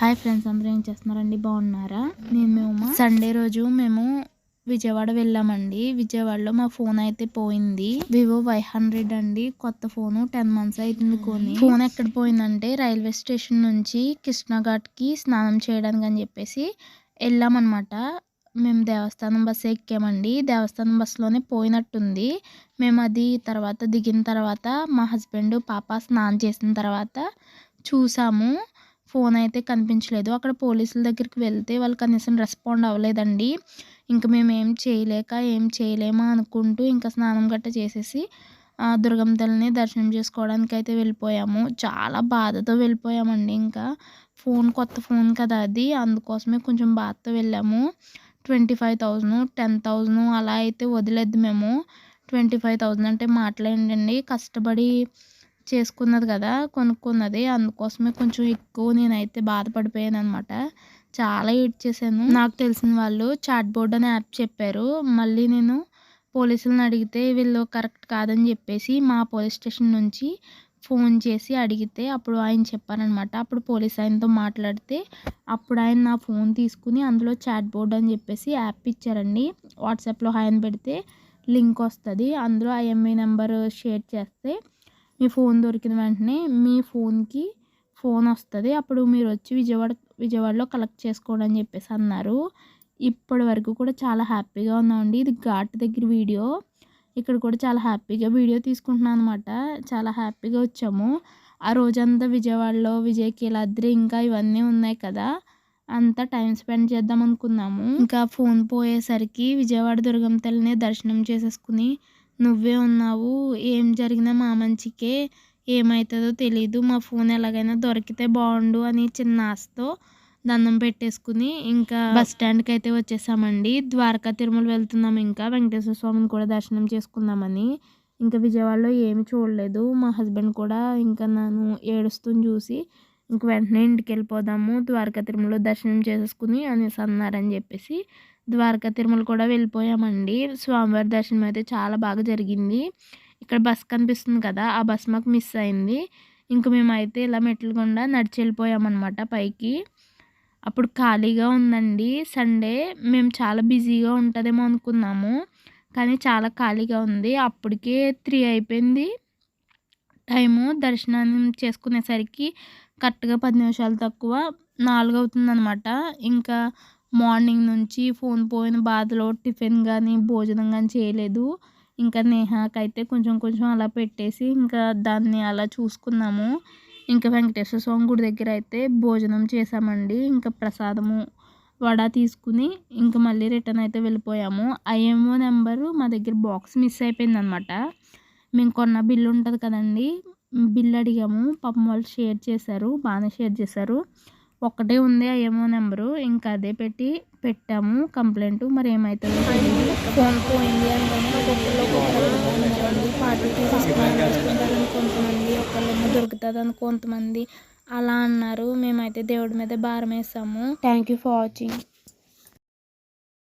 Hi friends అందరూ ఏం చేస్తున్నారండి? బాగున్నారా? నేను మేము సండే రోజు మేము విజయవాడ వెళ్ళామండి. విజయవాడలో మా ఫోన్ అయితే పోయింది. వివో వై హండ్రెడ్ అండి. కొత్త ఫోన్ టెన్ మంత్స్ అవుతుంది కొని. ఫోన్ ఎక్కడ పోయిందంటే రైల్వే స్టేషన్ నుంచి కృష్ణాఘాట్కి స్నానం చేయడానికి అని చెప్పేసి వెళ్ళామన్నమాట. మేము దేవస్థానం బస్సు ఎక్కామండి. దేవస్థానం బస్సులోనే పోయినట్టుంది. మేము అది తర్వాత దిగిన తర్వాత మా హస్బెండ్ పాప స్నానం చేసిన తర్వాత చూసాము. ఫోన్ అయితే కనిపించలేదు. అక్కడ పోలీసుల దగ్గరికి వెళ్తే వాళ్ళు కనీసం రెస్పాండ్ అవ్వలేదండి. ఇంకా మేము ఏం చేయలేక ఏం చేయలేమా అనుకుంటూ ఇంకా స్నానం గట్ట చేసేసి దుర్గమ్మ తల్లిని దర్శనం చేసుకోవడానికి అయితే వెళ్ళిపోయాము. చాలా బాధతో వెళ్ళిపోయామండి ఇంకా. ఫోన్ కొత్త ఫోన్ కదా అది. అందుకోసమే కొంచెం బాధతో వెళ్ళాము. Twenty five thousand ten thousand అలా అయితే వదిలేదు మేము. ట్వంటీ ఫైవ్ థౌజండ్ అంటే మాట్లాడండి కష్టపడి చేసుకున్నది కదా కొనుక్కున్నది. అందుకోసమే కొంచెం ఎక్కువ నేనైతే బాధపడిపోయాను అనమాట చాలా ఎడ్ చేశాను. నాకు తెలిసిన వాళ్ళు చాట్ బోర్డ్ అనే యాప్ చెప్పారు. మళ్ళీ నేను పోలీసులను అడిగితే వీళ్ళు కరెక్ట్ కాదని చెప్పేసి మా పోలీస్ స్టేషన్ నుంచి ఫోన్ చేసి అడిగితే అప్పుడు ఆయన చెప్పారనమాట అప్పుడు పోలీస్ ఆయనతో మాట్లాడితే అప్పుడు ఆయన నా ఫోన్ తీసుకుని అందులో చాట్ బోర్డ్ అని చెప్పేసి యాప్ ఇచ్చారండి. వాట్సాప్లో ఆయన పెడితే లింక్ వస్తుంది. అందులో ఐఎంఐ నెంబర్ షేర్ చేస్తే మీ ఫోన్ దొరికిన వెంటనే మీ ఫోన్కి ఫోన్ వస్తుంది. అప్పుడు మీరు వచ్చి విజయవాడ విజయవాడలో కలెక్ట్ చేసుకోండి అని చెప్పేసి అన్నారు. ఇప్పటి వరకు కూడా చాలా హ్యాపీగా ఉన్నామండి. ఇది ఘాట్ దగ్గర వీడియో. ఇక్కడ కూడా చాలా హ్యాపీగా వీడియో తీసుకుంటున్నాను అనమాట చాలా హ్యాపీగా వచ్చాము. ఆ రోజంతా విజయవాడలో విజయకీలాద్రి ఇంకా ఇవన్నీ ఉన్నాయి కదా. అంతా టైం స్పెండ్ చేద్దాం అనుకున్నాము. ఇంకా ఫోన్ పోయేసరికి విజయవాడ దుర్గం తల్లిని దర్శనం చేసేసుకుని నువ్వే ఉన్నావు. జరిగినా మా మంచికే ఏమవుతుందో తెలీదు. మా ఫోన్ ఎలాగైనా దొరికితే బాగుండు అని చిన్న ఆశతో దండం పెట్టేసుకుని ఇంకా బస్ స్టాండ్కి అయితే వచ్చేసామండి. ద్వారకా తిరుమల వెళ్తున్నాం ఇంకా. వెంకటేశ్వర స్వామిని కూడా దర్శనం చేసుకుందామని. ఇంకా విజయవాడలో ఏమి చూడలేదు. మా హస్బెండ్ కూడా ఇంకా నన్ను ఏడుస్తుని చూసి ఇంక వెంటనే ఇంటికి వెళ్ళిపోదాము ద్వారకా తిరుమల దర్శనం చేసేసుకుని అనేసి అన్నారని చెప్పేసి ద్వారకా తిరుమల కూడా వెళ్ళిపోయామండి. స్వామివారి దర్శనం అయితే చాలా బాగా జరిగింది. ఇక్కడ బస్ కనిపిస్తుంది కదా ఆ బస్ మాకు మిస్ అయింది. ఇంక మేమైతే ఇలా మెట్లు గుండా నడిచి వెళ్ళిపోయామన్నమాట పైకి. అప్పుడు ఖాళీగా ఉందండి. సండే మేము చాలా బిజీగా ఉంటుందేమో అనుకున్నాము కానీ చాలా ఖాళీగా ఉంది. అప్పటికే త్రీ అయిపోయింది. టైము దర్శనాన్ని చేసుకునేసరికి కరెక్ట్గా పది నిమిషాలు తక్కువ నాలుగు అవుతుందన్నమాట. ఇంకా మార్నింగ్ నుంచి ఫోన్ పోయిన బాధలో టిఫిన్ కానీ భోజనం కానీ చేయలేదు. ఇంకా నేహాకైతే కొంచెం కొంచెం అలా పెట్టేసి ఇంకా దాన్ని అలా చూసుకున్నాము ఇంకా వెంకటేశ్వర స్వామి గుడి దగ్గర అయితే భోజనం చేసామండి ఇంకా ప్రసాదము వడ తీసుకుని ఇంకా మళ్ళీ రిటర్న్ అయితే వెళ్ళిపోయాము. ఐఎంఓ నెంబరు మా దగ్గర బాక్స్ మిస్ అయిపోయిందనమాట. మేము కొన్న బిల్లు ఉంటుంది కదండి బిల్ అడిగాము. పాపం వాళ్ళు షేర్ చేశారు బాగానే షేర్ చేశారు. ఒక్కటే ఉంది ఏమో నెంబరు. ఇంకా అదే పెట్టి పెట్టాము. కంప్లైంట్ మరి ఏమవుతుందో ఫోన్ పోయింది అని కొంతమంది ఒకళ్ళేమో దొరుకుతుంది అని కొంతమంది అలా అన్నారు. మేమైతే దేవుడి మీద భారం వేసాము. Thank you for watching